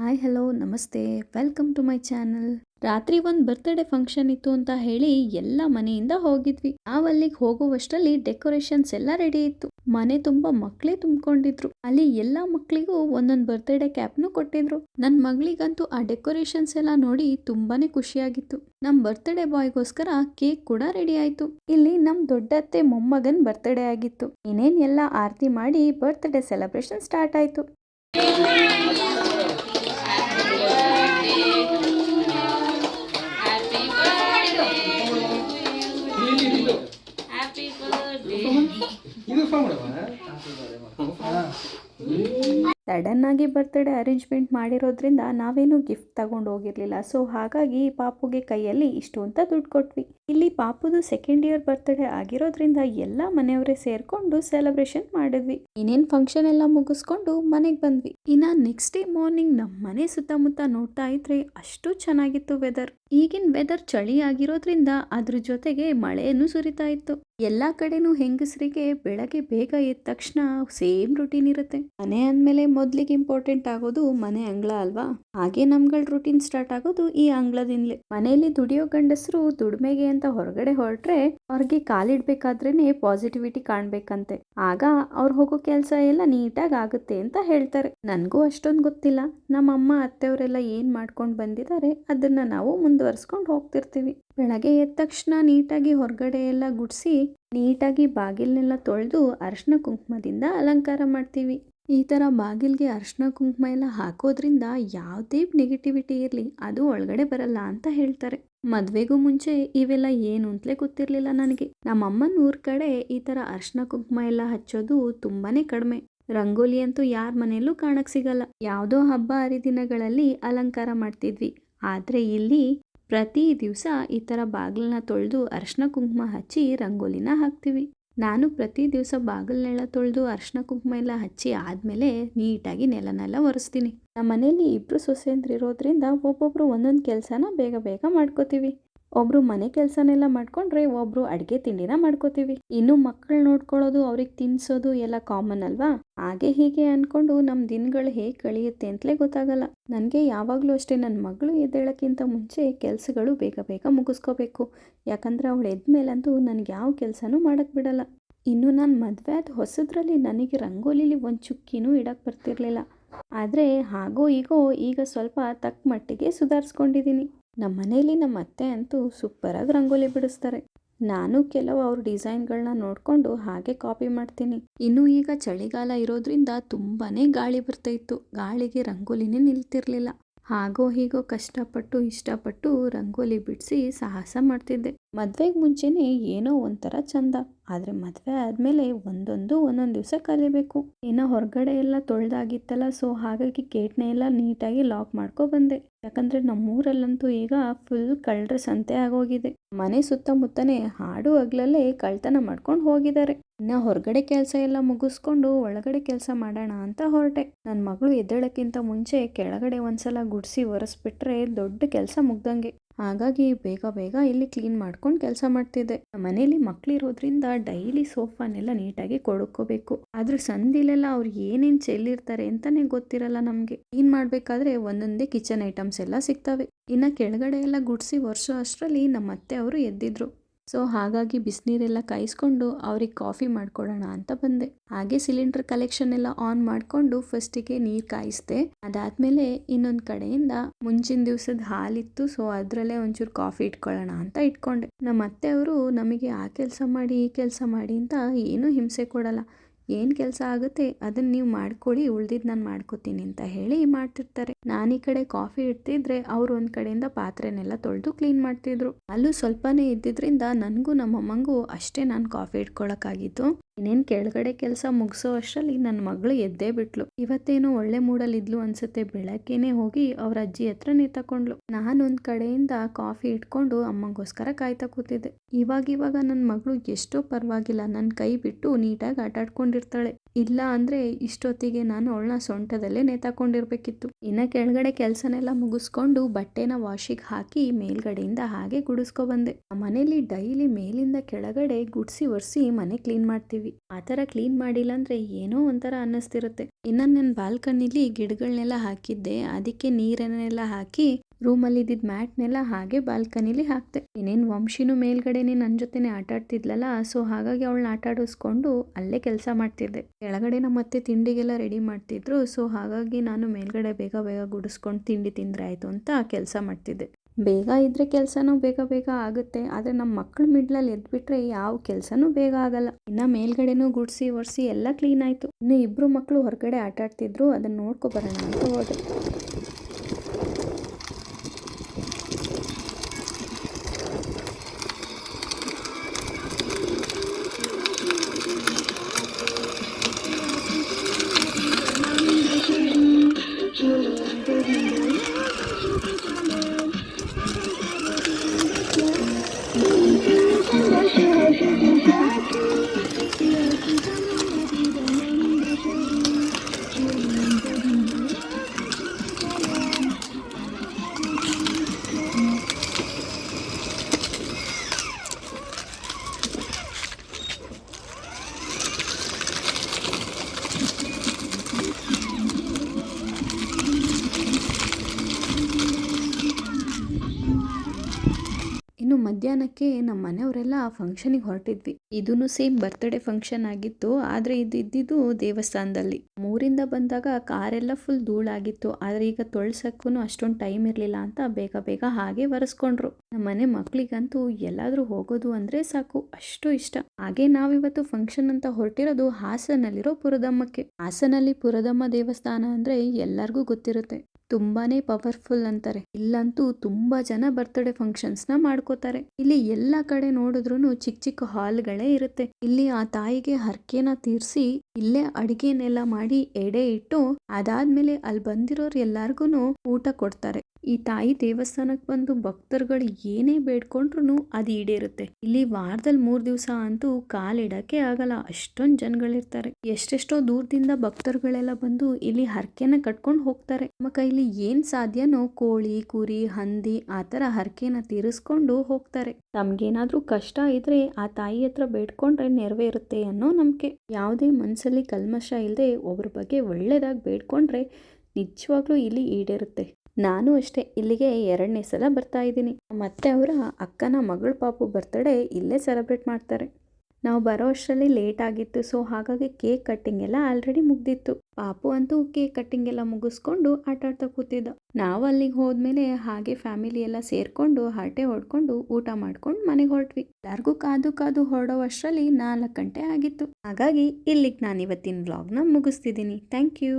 Hi hello ನಮಸ್ತೆ. Welcome to my channel ರಾತ್ರಿ ಒಂದು ಬರ್ತ್ಡೇ ಫಂಕ್ಷನ್ ಇತ್ತು ಅಂತ ಹೇಳಿ ಎಲ್ಲ ಮನೆಯಿಂದ ಹೋಗಿದ್ವಿ. ನಾವಲ್ಲಿಗೆ ಹೋಗುವಷ್ಟರಲ್ಲಿ ಡೆಕೋರೇಷನ್ಸ್ ಎಲ್ಲ ರೆಡಿ ಇತ್ತು. ಮನೆ ತುಂಬಾ ಮಕ್ಕಳೇ ತುಂಬಿಕೊಂಡಿದ್ರು. ಅಲ್ಲಿ ಎಲ್ಲಾ ಮಕ್ಕಳಿಗೂ ಒಂದೊಂದು ಬರ್ತ್ಡೇ ಕ್ಯಾಪ್ನು ಕೊಟ್ಟಿದ್ರು. ನನ್ನ ಮಗಳಿಗಂತೂ ಆ ಡೆಕೋರೇಷನ್ಸ್ ಎಲ್ಲ ನೋಡಿ ತುಂಬಾನೇ ಖುಷಿಯಾಗಿತ್ತು. ನಮ್ ಬರ್ತ್ಡೇ ಬಾಯ್ಗೋಸ್ಕರ ಕೇಕ್ ಕೂಡ ರೆಡಿ ಆಯ್ತು. ಇಲ್ಲಿ ನಮ್ ದೊಡ್ಡತ್ತೆ ಮೊಮ್ಮಗನ್ ಬರ್ತ್ಡೇ ಆಗಿತ್ತು. ಇನ್ನೇನ್ ಎಲ್ಲ ಆರತಿ ಮಾಡಿ ಬರ್ತ್ಡೇ ಸೆಲೆಬ್ರೇಷನ್ ಸ್ಟಾರ್ಟ್ ಆಯ್ತು. ಸಡನ್ ಆಗಿ ಬರ್ತ್ಡೇ ಅರೇಂಜ್ಮೆಂಟ್ ಮಾಡಿರೋದ್ರಿಂದ ನಾವೇನು ಗಿಫ್ಟ್ ತಗೊಂಡು ಹೋಗಿರಲಿಲ್ಲ. ಸೊ ಹಾಗಾಗಿ ಪಾಪುಗೆ ಕೈಯಲ್ಲಿ ಇಷ್ಟು ಅಂತ ದುಡ್ಡು ಕೊಟ್ವಿ. ಇಲ್ಲಿ ಪಾಪುದು ಸೆಕೆಂಡ್ ಇಯರ್ ಬರ್ತ್ಡೇ ಆಗಿರೋದ್ರಿಂದ ಎಲ್ಲ ಮನೆಯವರೇ ಸೇರ್ಕೊಂಡು ಸೆಲೆಬ್ರೇಷನ್ ಮಾಡಿದ್ವಿ. ಇನ್ನೇನ್ ಫಂಕ್ಷನ್ ಎಲ್ಲ ಮುಗಿಸ್ಕೊಂಡು ಮನೆಗೆ ಬಂದ್ವಿ. ಇನ್ನ ನೆಕ್ಸ್ಟ್ ಡೇ ಮಾರ್ನಿಂಗ್ ನಮ್ಮ ಮನೆ ಸುತ್ತಮುತ್ತ ನೋಡ್ತಾ ಇದ್ರೆ ಅಷ್ಟು ಚೆನ್ನಾಗಿತ್ತು ವೆದರ್ ಈಗಿನ ವೆದರ್ ಚಳಿ ಆಗಿರೋದ್ರಿಂದ ಅದ್ರ ಜೊತೆಗೆ ಮಳೆಯನ್ನು ಸುರಿತಾ ಇತ್ತು. ಎಲ್ಲಾ ಕಡೆನೂ ಹೆಂಗಸರಿಗೆ ಬೆಳಗ್ಗೆ ಬೇಗ ಎದ್ದ ತಕ್ಷಣ ಸೇಮ್ ರುಟೀನ್ ಇರುತ್ತೆ. ಮನೆ ಅಂದಮೇಲೆ ಮೊದ್ಲಿಗೆ ಇಂಪಾರ್ಟೆಂಟ್ ಆಗೋದು ಮನೆ ಅಂಗಳ ಅಲ್ವಾ? ಹಾಗೆ ನಮ್ಗಳ ರುಟೀನ್ ಸ್ಟಾರ್ಟ್ ಆಗೋದು ಈ ಅಂಗಳದಿಂದಲೇ. ಮನೆಯಲ್ಲಿ ದುಡಿಯೋ ಗಂಡಸರು ದುಡಿಮೆಗೆ ಅಂತ ಹೊರಗಡೆ ಹೊರಟ್ರೆ ಅವ್ರಿಗೆ ಕಾಲಿಡ್ಬೇಕಾದ್ರೇನೆ ಪಾಸಿಟಿವಿಟಿ ಕಾಣ್ಬೇಕಂತೆ. ಆಗ ಅವ್ರು ಹೋಗೋ ಕೆಲಸ ಎಲ್ಲ ನೀಟಾಗಿ ಆಗುತ್ತೆ ಅಂತ ಹೇಳ್ತಾರೆ. ನನಗೂ ಅಷ್ಟೊಂದು ಗೊತ್ತಿಲ್ಲ. ನಮ್ಮಮ್ಮ ಅತ್ತೆಯವರೆಲ್ಲ ಏನ್ ಮಾಡ್ಕೊಂಡು ಬಂದಿದ್ದಾರೆ ಅದನ್ನ ನಾವು ಮುಂದುವರ್ಸ್ಕೊಂಡು ಹೋಗ್ತಿರ್ತೀವಿ. ಬೆಳಗ್ಗೆ ಎದ್ದ ತಕ್ಷಣ ನೀಟಾಗಿ ಹೊರಗಡೆ ಎಲ್ಲ ಗುಡಿಸಿ, ನೀಟಾಗಿ ಬಾಗಿಲನ್ನೆಲ್ಲ ತೊಳೆದು ಅರಿಶಿನ ಕುಂಕುಮದಿಂದ ಅಲಂಕಾರ ಮಾಡ್ತೀವಿ. ಈ ಥರ ಬಾಗಿಲಿಗೆ ಅರಿಶಿನ ಕುಂಕುಮ ಎಲ್ಲ ಹಾಕೋದ್ರಿಂದ ಯಾವುದೇ ನೆಗೆಟಿವಿಟಿ ಇರಲಿ, ಅದು ಒಳಗಡೆ ಬರಲ್ಲ ಅಂತ ಹೇಳ್ತಾರೆ. ಮದುವೆಗೂ ಮುಂಚೆ ಇವೆಲ್ಲ ಏನು ಅಂತಲೇ ಗೊತ್ತಿರಲಿಲ್ಲ ನನಗೆ. ನಮ್ಮಮ್ಮನ ಊರ ಕಡೆ ಈ ಥರ ಅರಿಶಿನ ಕುಂಕುಮ ಎಲ್ಲ ಹಚ್ಚೋದು ತುಂಬಾ ಕಡಿಮೆ. ರಂಗೋಲಿ ಅಂತೂ ಯಾರ ಮನೆಯಲ್ಲೂ ಕಾಣಕ್ಕೆ ಸಿಗಲ್ಲ. ಯಾವುದೋ ಹಬ್ಬ ಹರಿದಿನಗಳಲ್ಲಿ ಅಲಂಕಾರ ಮಾಡ್ತಿದ್ವಿ. ಆದರೆ ಇಲ್ಲಿ ಪ್ರತಿ ದಿವಸ ಈ ಥರ ಬಾಗಿಲನ್ನ ತೊಳೆದು ಅರಿಶಿನ ಕುಂಕುಮ ಹಚ್ಚಿ ರಂಗೋಲಿನ ಹಾಕ್ತೀವಿ. ನಾನು ಪ್ರತಿ ದಿವಸ ಬಾಗಿಲನ್ನೆಲ್ಲ ತೊಳೆದು ಅರಿಶಿನ ಕುಂಕುಮ ಎಲ್ಲ ಹಚ್ಚಿ ಆದಮೇಲೆ ನೀಟಾಗಿ ನೆಲನೆಲ್ಲ ಒರೆಸ್ತೀನಿ. ನಮ್ಮ ಮನೇಲಿ ಇಬ್ಬರು ಸೊಸೇಂದ್ರ ಇರೋದ್ರಿಂದ ಒಬ್ಬೊಬ್ರು ಒಂದೊಂದು ಕೆಲಸನ ಬೇಗ ಬೇಗ ಮಾಡ್ಕೋತೀವಿ. ಒಬ್ರು ಮನೆ ಕೆಲಸನೆಲ್ಲ ಮಾಡ್ಕೊಂಡ್ರೆ ಒಬ್ರು ಅಡುಗೆ ತಿಂಡಿನ ಮಾಡ್ಕೋತೀವಿ. ಇನ್ನು ಮಕ್ಕಳು ನೋಡ್ಕೊಳ್ಳೋದು, ಅವ್ರಿಗೆ ತಿನ್ಸೋದು ಎಲ್ಲ ಕಾಮನ್ ಅಲ್ವಾ? ಹಾಗೆ ಹೀಗೆ ಅನ್ಕೊಂಡು ನಮ್ಮ ದಿನಗಳು ಹೇಗೆ ಕಳೆಯುತ್ತೆ ಅಂತಲೇ ಗೊತ್ತಾಗಲ್ಲ. ನನಗೆ ಯಾವಾಗಲೂ ಅಷ್ಟೇ ನನ್ನ ಮಗಳು ಎದ್ದೇಳಕ್ಕಿಂತ ಮುಂಚೆ ಕೆಲಸಗಳು ಬೇಗ ಬೇಗ ಮುಗಿಸ್ಕೋಬೇಕು. ಯಾಕಂದ್ರೆ ಅವಳು ಎದ್ಮೇಲಂತೂ ನನಗೆ ಯಾವ ಕೆಲಸನೂ ಮಾಡಕ್ಕೆ ಬಿಡಲ್ಲ. ಇನ್ನು ನಾನು ಮದುವೆ ಆದ ಹೊಸದ್ರಲ್ಲಿ ನನಗೆ ರಂಗೋಲಿಲಿ ಒಂದು ಚುಕ್ಕಿನೂ ಇಡಕ್ಕೆ ಬರ್ತಿರ್ಲಿಲ್ಲ. ಆದರೆ ಹಾಗೋ ಈಗೋ ಈಗ ಸ್ವಲ್ಪ ತಕ್ಕ ಮಟ್ಟಿಗೆ ಸುಧಾರಿಸ್ಕೊಂಡಿದ್ದೀನಿ ನಮ್ಮ ಮನೇಲಿ ನಮ್ಮ ಅತ್ತೆ ಅಂತೂ ಸೂಪರಾಗಿ ರಂಗೋಲಿ ಬಿಡಿಸ್ತಾರೆ. ನಾನು ಕೆಲವು ಅವ್ರ ಡಿಸೈನ್ಗಳನ್ನ ನೋಡಿಕೊಂಡು ಹಾಗೆ ಕಾಪಿ ಮಾಡ್ತೀನಿ. ಇನ್ನು ಈಗ ಚಳಿಗಾಲ ಇರೋದ್ರಿಂದ ತುಂಬಾನೇ ಗಾಳಿ ಬರ್ತಾ ಇತ್ತು. ಗಾಳಿಗೆ ರಂಗೋಲಿನೇ ನಿಲ್ತಿರ್ಲಿಲ್ಲ. ಹಾಗೋ ಹೀಗೋ ಕಷ್ಟಪಟ್ಟು ಇಷ್ಟಪಟ್ಟು ರಂಗೋಲಿ ಬಿಡಿಸಿ ಸಾಹಸ ಮಾಡ್ತಿದ್ದೆ. ಮದ್ವೆಗೆ ಮುಂಚೆನೆ ಏನೋ ಒಂಥರ ಚಂದ. ಆದರೆ ಮದುವೆ ಆದಮೇಲೆ ಒಂದೊಂದು ಒಂದೊಂದು ದಿವಸ ಕಲಿಬೇಕು. ಏನೋ ಹೊರಗಡೆ ಎಲ್ಲ ತೊಳೆದಾಗಿತ್ತಲ್ಲ, ಸೊ ಹಾಗಾಗಿ ಗೇಟ್ನ ಎಲ್ಲ ನೀಟಾಗಿ ಲಾಕ್ ಮಾಡ್ಕೊ ಬಂದೆ. ಯಾಕಂದ್ರೆ ನಮ್ಮೂರಲ್ಲಂತೂ ಈಗ ಫುಲ್ ಕಳ್ಳರ ಸಂತೆ ಆಗೋಗಿದೆ. ಮನೆ ಸುತ್ತಮುತ್ತನೇ ಹಾಡು ಹಗ್ಲಲ್ಲೇ ಕಳ್ತನ ಮಾಡ್ಕೊಂಡು ಹೋಗಿದ್ದಾರೆ. ಇನ್ನು ಹೊರಗಡೆ ಕೆಲಸ ಎಲ್ಲ ಮುಗಿಸ್ಕೊಂಡು ಒಳಗಡೆ ಕೆಲಸ ಮಾಡೋಣ ಅಂತ ಹೊರಟೆ. ನನ್ನ ಮಗಳು ಎದ್ದೇಳಕ್ಕಿಂತ ಮುಂಚೆ ಕೆಳಗಡೆ ಒಂದ್ಸಲ ಗುಡಿಸಿ ಒರೆಸ್ಬಿಟ್ರೆ ದೊಡ್ಡ ಕೆಲಸ ಮುಗ್ದಂಗೆ. ಹಾಗಾಗಿ ಬೇಗ ಬೇಗ ಇಲ್ಲಿ ಕ್ಲೀನ್ ಮಾಡ್ಕೊಂಡು ಕೆಲಸ ಮಾಡ್ತಿದ್ದೆ. ಮನೇಲಿ ಮಕ್ಕಳಿರೋದ್ರಿಂದ ಡೈಲಿ ಸೋಫಾನೆಲ್ಲ ನೀಟಾಗಿ ಕೊಡ್ಕೋಬೇಕು. ಆದ್ರೆ ಸಂದಿಲೆಲ್ಲ ಅವ್ರು ಏನೇನ್ ಚೆಲ್ಲಿರ್ತಾರೆ ಅಂತಾನೆ ಗೊತ್ತಿರಲ್ಲ ನಮ್ಗೆ. ಕ್ಲೀನ್ ಮಾಡ್ಬೇಕಾದ್ರೆ ಒಂದೊಂದೇ ಕಿಚನ್ ಐಟಮ್ಸ್ ಎಲ್ಲ ಸಿಗ್ತವೆ. ಇನ್ನ ಕೆಳಗಡೆ ಎಲ್ಲ ಗುಡ್ಸಿ ವರ್ಷ ಅಷ್ಟರಲ್ಲಿ ನಮ್ಮ ಅತ್ತೆ ಅವರು ಎದ್ದಿದ್ರು. ಸೊ ಹಾಗಾಗಿ ಬಿಸಿನೀರೆಲ್ಲ ಕಾಯಿಸ್ಕೊಂಡು ಅವ್ರಿಗೆ ಕಾಫಿ ಮಾಡ್ಕೊಡೋಣ ಅಂತ ಬಂದೆ. ಹಾಗೆ ಸಿಲಿಂಡರ್ ಕಲೆಕ್ಷನ್ ಎಲ್ಲ ಆನ್ ಮಾಡಿಕೊಂಡು ಫಸ್ಟಿಗೆ ನೀರು ಕಾಯಿಸ್ದೆ. ಅದಾದಮೇಲೆ ಇನ್ನೊಂದು ಕಡೆಯಿಂದ ಮುಂಚಿನ ದಿವಸದ ಹಾಲಿತ್ತು, ಸೊ ಅದರಲ್ಲೇ ಒಂಚೂರು ಕಾಫಿ ಇಟ್ಕೊಳ್ಳೋಣ ಅಂತ ಇಟ್ಕೊಂಡೆ. ನಮ್ಮ ಅತ್ತೆ ಅವರು ನಮಗೆ ಆ ಕೆಲಸ ಮಾಡಿ ಈ ಕೆಲಸ ಮಾಡಿ ಅಂತ ಏನೂ ಹಿಂಸೆ ಕೊಡಲ್ಲ. ಏನು ಕೆಲಸ ಆಗುತ್ತೆ ಅದನ್ನ ನೀವು ಮಾಡ್ಕೊಳ್ಳಿ ಉಳ್ದಿದ್ದು ನಾನು ಮಾಡ್ಕೋತೀನಿ ಅಂತ ಹೇಳಿ ಮಾಡ್ತಿರ್ತಾರೆ. ನಾನು ಈ ಕಡೆ ಕಾಫಿ ಇಡ್ತಿದ್ರೆ ಅವ್ರು ಒಂದು ಕಡೆಯಿಂದ ಪಾತ್ರೆನೆಲ್ಲ ತೊಳೆದು ಕ್ಲೀನ್ ಮಾಡ್ತಿದ್ರು. ಅಲ್ಲೂ ಸ್ವಲ್ಪನೇ ಇದ್ದಿದ್ರಿಂದ ನನಗೂ ನಮ್ಮಮ್ಮಂಗೂ ಅಷ್ಟೇ ನಾನು ಕಾಫಿ ಇಟ್ಕೊಳಕ್ಕಾಗಿತ್ತು ಇನ್ನೇನು ಕೆಳಗಡೆ ಕೆಲಸ ಮುಗಿಸೋ ಅಷ್ಟರಲ್ಲಿ ನನ್ನ ಮಗಳು ಎದ್ದೇ ಬಿಟ್ಲು. ಇವತ್ತೇನೋ ಒಳ್ಳೆ ಮೂಡಲ್ಲಿದ್ಲು ಅನ್ಸುತ್ತೆ. ಬೆಳಗ್ಗೆನೆ ಹೋಗಿ ಅವ್ರ ಅಜ್ಜಿ ಹತ್ರ ತಕೊಂಡ್ಲು ನಾನೊಂದ್ ಕಡೆಯಿಂದ ಕಾಫಿ ಇಟ್ಕೊಂಡು ಅಮ್ಮಂಗೋಸ್ಕರ ಕಾಯ್ತಾ ಕೂತಿದ್ದೆ. ಇವಾಗ ಇವಾಗ ನನ್ನ ಮಗಳು ಎಷ್ಟೋ ಪರವಾಗಿಲ್ಲ. ನನ್ನ ಕೈ ಬಿಟ್ಟು ನೀಟಾಗಿ ಆಟ ಆಡ್ಕೊಂಡಿರ್ತಾಳೆ ಇಲ್ಲ ಅಂದರೆ ಇಷ್ಟೊತ್ತಿಗೆ ನಾನು ಅವಳನ್ನ ಸೊಂಟದಲ್ಲೇ ನೇತಾಕೊಂಡಿರ್ಬೇಕಿತ್ತು. ಇನ್ನು ಕೆಳಗಡೆ ಕೆಲಸನೆಲ್ಲ ಮುಗಿಸ್ಕೊಂಡು ಬಟ್ಟೆನ ವಾಶಿಗೆ ಹಾಕಿ ಮೇಲ್ಗಡೆಯಿಂದ ಹಾಗೆ ಗುಡಿಸ್ಕೊ ಬಂದೆ. ಮನೇಲಿ ಡೈಲಿ ಮೇಲಿಂದ ಕೆಳಗಡೆ ಗುಡಿಸಿ ಒರೆಸಿ ಮನೆ ಕ್ಲೀನ್ ಮಾಡ್ತೀವಿ. ಆ ಥರ ಕ್ಲೀನ್ ಮಾಡಿಲ್ಲ ಅಂದರೆ ಏನೋ ಒಂಥರ ಅನ್ನಿಸ್ತಿರುತ್ತೆ. ಇನ್ನು ನನ್ನ ಬಾಲ್ಕನಿಲಿ ಗಿಡಗಳನ್ನೆಲ್ಲ ಹಾಕಿದ್ದೆ. ಅದಕ್ಕೆ ನೀರನ್ನೆಲ್ಲ ಹಾಕಿ ರೂಮಲ್ಲಿ ಇದ್ದಿದ್ದ ಮ್ಯಾಟ್ನೆಲ್ಲ ಹಾಗೆ ಬಾಲ್ಕನಿಲಿ ಹಾಕ್ದೆ ಇನ್ನೇನು ವಂಶಿನೂ ಮೇಲ್ಗಡೆನೆ ನನ್ನ ಜೊತೆನೆ ಆಟ ಆಡ್ತಿದ್ಲಲ್ಲ ಸೊ ಹಾಗಾಗಿ ಅವಳನ್ನ ಆಟ ಆಡಿಸ್ಕೊಂಡು ಅಲ್ಲೇ ಕೆಲಸ ಮಾಡ್ತಿದ್ದೆ. ಕೆಳಗಡೆ ನಮ್ಮ ಮತ್ತೆ ತಿಂಡಿಗೆಲ್ಲ ರೆಡಿ ಮಾಡ್ತಿದ್ರು, ಸೊ ಹಾಗಾಗಿ ನಾನು ಮೇಲ್ಗಡೆ ಬೇಗ ಬೇಗ ಗುಡಿಸ್ಕೊಂಡು ತಿಂಡಿ ತಿಂದ್ರೆ ಆಯಿತು ಅಂತ ಕೆಲಸ ಮಾಡ್ತಿದ್ದೆ. ಬೇಗ ಇದ್ರೆ ಕೆಲಸನೂ ಬೇಗ ಬೇಗ ಆಗುತ್ತೆ, ಆದರೆ ನಮ್ಮ ಮಕ್ಕಳು ಮಿಡ್ಲಲ್ಲಿ ಎದ್ಬಿಟ್ರೆ ಯಾವ ಕೆಲಸನೂ ಬೇಗ ಆಗಲ್ಲ. ಇನ್ನು ಮೇಲ್ಗಡೆನೂ ಗುಡಿಸಿ ಒರೆಸಿ ಎಲ್ಲ ಕ್ಲೀನ್ ಆಯಿತು. ಇನ್ನು ಇಬ್ಬರು ಮಕ್ಕಳು ಹೊರಗಡೆ ಆಟಾಡ್ತಿದ್ರು ಅದನ್ನು ನೋಡ್ಕೊ ಬರೋಣ ಅಂತ ಹೋದೆ. ಮಧ್ಯಾಹ್ನಕ್ಕೆ ನಮ್ಮ ಮನೆಯವರೆಲ್ಲ ಫಂಕ್ಷನಿಗೆ ಹೊರಟಿದ್ವಿ. ಇದೂ ಸೇಮ್ ಬರ್ತ್ಡೇ ಫಂಕ್ಷನ್ ಆಗಿತ್ತು. ಆದರೆ ಇದು ಇದ್ದಿದ್ದು ದೇವಸ್ಥಾನದಲ್ಲಿ. ಮೂರಿಂದ ಬಂದಾಗ ಕಾರೆಲ್ಲ ಫುಲ್ ಧೂಳಾಗಿತ್ತು. ಆದರೆ ಈಗ ತೊಳ್ಸಕ್ಕೂ ಅಷ್ಟೊಂದು ಟೈಮ್ ಇರಲಿಲ್ಲ ಅಂತ ಬೇಗ ಬೇಗ ಹಾಗೆ ಒರೆಸ್ಕೊಂಡ್ರು. ನಮ್ಮ ಮನೆ ಮಕ್ಕಳಿಗಂತೂ ಎಲ್ಲಾದರೂ ಹೋಗೋದು ಅಂದರೆ ಸಾಕು. ಅಷ್ಟು ಇಷ್ಟ. ಹಾಗೆ ನಾವಿವತ್ತು ಫಂಕ್ಷನ್ ಅಂತ ಹೊರಟಿರೋದು ಹಾಸನಲ್ಲಿರೋ ಪುರದಮ್ಮಕ್ಕೆ. ಹಾಸನಲ್ಲಿ ಪುರದಮ್ಮ ದೇವಸ್ಥಾನ ಅಂದರೆ ಎಲ್ಲರಿಗೂ ಗೊತ್ತಿರುತ್ತೆ. ತುಂಬಾನೇ ಪವರ್ಫುಲ್ ಅಂತಾರೆ. ಇಲ್ಲಂತೂ ತುಂಬಾ ಜನ ಬರ್ತ್ಡೇ ಫಂಕ್ಷನ್ಸ್ನ ಮಾಡ್ಕೋತಾರೆ. ಇಲ್ಲಿ ಎಲ್ಲ ಕಡೆ ನೋಡಿದ್ರು ಚಿಕ್ಕ ಚಿಕ್ಕ ಹಾಲ್ಗಳೇ ಇರುತ್ತೆ. ಇಲ್ಲಿ ಆ ತಾಯಿಗೆ ಹರಕೆನ ತೀರಿಸಿ ಇಲ್ಲೇ ಅಡಿಗೆನೆಲ್ಲ ಮಾಡಿ ಎಡೆ ಇಟ್ಟು ಅದಾದ್ಮೇಲೆ ಅಲ್ಲಿ ಬಂದಿರೋರ್ ಎಲ್ಲಾರ್ಗು ಊಟ ಕೊಡ್ತಾರೆ. ಈ ತಾಯಿ ದೇವಸ್ಥಾನಕ್ಕೆ ಬಂದು ಭಕ್ತರುಗಳು ಏನೇ ಬೇಡ್ಕೊಂಡ್ರು ಅದು ಈಡೇರುತ್ತೆ. ಇಲ್ಲಿ ವಾರದಲ್ಲಿ ಮೂರು ದಿವಸ ಅಂತೂ ಕಾಲಿಡಕ್ಕೆ ಆಗಲ್ಲ. ಅಷ್ಟೊಂದು ಜನಗಳಿರ್ತಾರೆ. ಎಷ್ಟೆಷ್ಟೋ ದೂರದಿಂದ ಭಕ್ತರುಗಳೆಲ್ಲ ಬಂದು ಇಲ್ಲಿ ಹರಕೆನ ಕಟ್ಕೊಂಡು ಹೋಗ್ತಾರೆ. ನಮ್ಮ ಕೈಲಿ ಏನ್ ಸಾಧ್ಯನೋ ಕೋಳಿ, ಕುರಿ, ಹಂದಿ ಆತರ ತರ ಹರಕೆನ ತೀರಿಸ್ಕೊಂಡು ಹೋಗ್ತಾರೆ. ತಮ್ಗೇನಾದ್ರೂ ಕಷ್ಟ ಇದ್ರೆ ಆ ತಾಯಿ ಹತ್ರ ಬೇಡ್ಕೊಂಡ್ರೆ ನೆರವೇರುತ್ತೆ ಅನ್ನೋ ನಂಬಿಕೆ. ಯಾವುದೇ ಮನಸ್ಸಲ್ಲಿ ಕಲ್ಮಶ ಇಲ್ಲದೆ ಒಬ್ಬರ ಬಗ್ಗೆ ಒಳ್ಳೇದಾಗಿ ಬೇಡ್ಕೊಂಡ್ರೆ ನಿಜವಾಗ್ಲೂ ಇಲ್ಲಿ ಈಡೇರುತ್ತೆ. ನಾನು ಅಷ್ಟೇ ಇಲ್ಲಿಗೆ ಎರಡನೇ ಸಲ ಬರ್ತಾ ಇದ್ದೀನಿ. ಮತ್ತೆ ಅವರ ಅಕ್ಕನ ಮಗಳ ಪಾಪು ಬರ್ತಡೇ ಇಲ್ಲೇ ಸೆಲೆಬ್ರೇಟ್ ಮಾಡ್ತಾರೆ. ನಾವು ಬರೋ ಅಷ್ಟರಲ್ಲಿ ಲೇಟ್ ಆಗಿತ್ತು ಸೊ ಹಾಗಾಗಿ ಕೇಕ್ ಕಟ್ಟಿಂಗ್ ಎಲ್ಲ ಆಲ್ರೆಡಿ ಮುಗ್ದಿತ್ತು. ಪಾಪು ಅಂತೂ ಕೇಕ್ ಕಟ್ಟಿಂಗ್ ಎಲ್ಲ ಮುಗಿಸ್ಕೊಂಡು ಆಟ ಆಡ್ತಾ ಕೂತಿದ್ದ. ನಾವು ಅಲ್ಲಿಗೆ ಹೋದ್ಮೇಲೆ ಹಾಗೆ ಫ್ಯಾಮಿಲಿ ಎಲ್ಲ ಸೇರ್ಕೊಂಡು ಹರಟೆ ಹೊಡ್ಕೊಂಡು ಊಟ ಮಾಡ್ಕೊಂಡು ಮನೆಗೆ ಹೊರಟ್ವಿ. ಎಲ್ಲರಿಗೂ ಕಾದು ಕಾದು ಹೊರಡೋ ಅಷ್ಟರಲ್ಲಿ ನಾಲ್ಕು ಗಂಟೆ ಆಗಿತ್ತು. ಹಾಗಾಗಿ ಇಲ್ಲಿಗೆ ನಾನು ಇವತ್ತಿನ ವ್ಲಾಗ್ನ ಮುಗಿಸ್ತಿದ್ದೀನಿ. Thank you